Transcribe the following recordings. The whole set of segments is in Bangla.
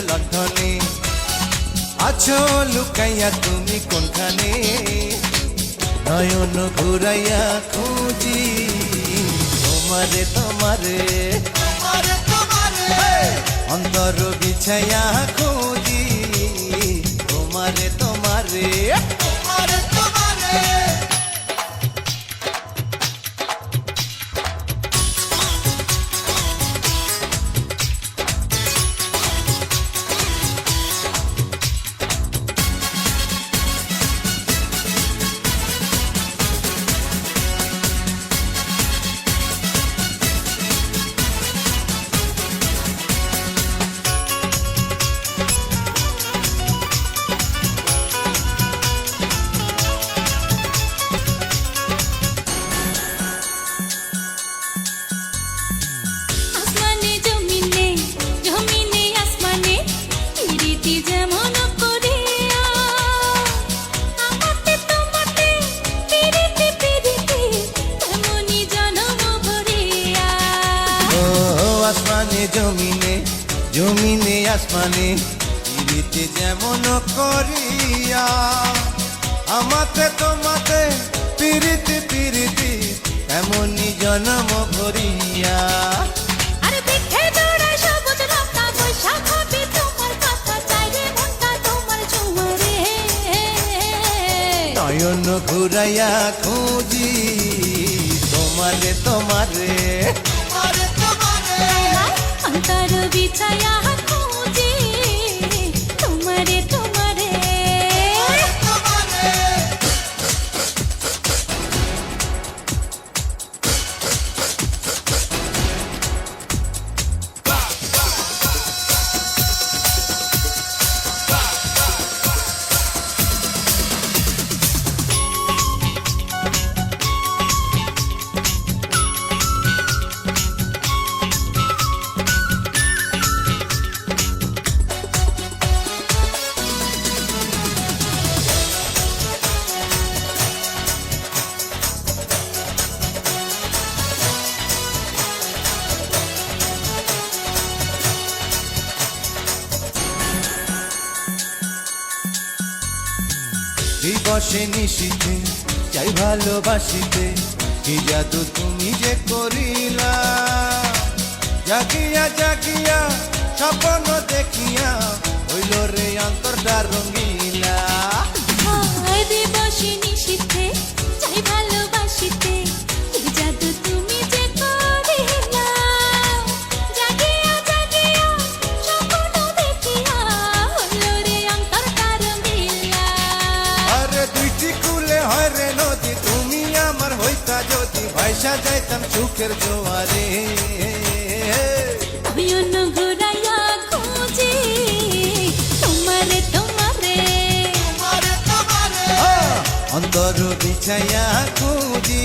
লণ্ঠনে। আছো লুকাইয়া তুমি কোনখানে? নয়ন ঘুরাইয়া খুঁজি। তোমারে তোমারে। অন্তর বিছাইয়া খুঁজি। তোমারে তোমারে। জমিনে জমিনে আসমানে পিড়িতে যেমন করিয়া। আমাতে তোমাতে পিরিতি পিরিতি এমনই জন্ম নয়ন ঘুরাইয়া খুঁজি তোমারে তোমারে। অন্তর বিছায়া দিবসে নিশিতে, চাই ভালোবাসিতে, কি জাদু তুমি যে করিলা? জাগিয়া জাগিয়া, স্বপ্ন দেখিয়া হইল রে অন্তরটা রঙিলা দিবসে যদি যাইতাম সুখের জোয়ারে অন্তর বিছাইয়া খুঁজি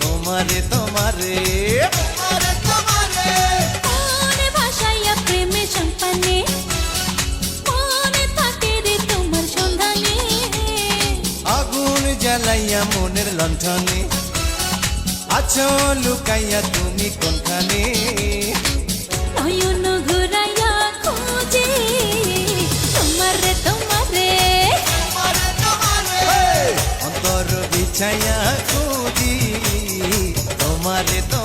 তোমারে তোমারে জ্বালাইয়া মনের লণ্ঠনে। আছো লুকাইয়া তুমি কোনখানে? নয়ন ঘুরাইয়া খুঁজি তোমারে তোমারে। অন্তর বিছাইয়া খুঁজি তোমারে তোমারে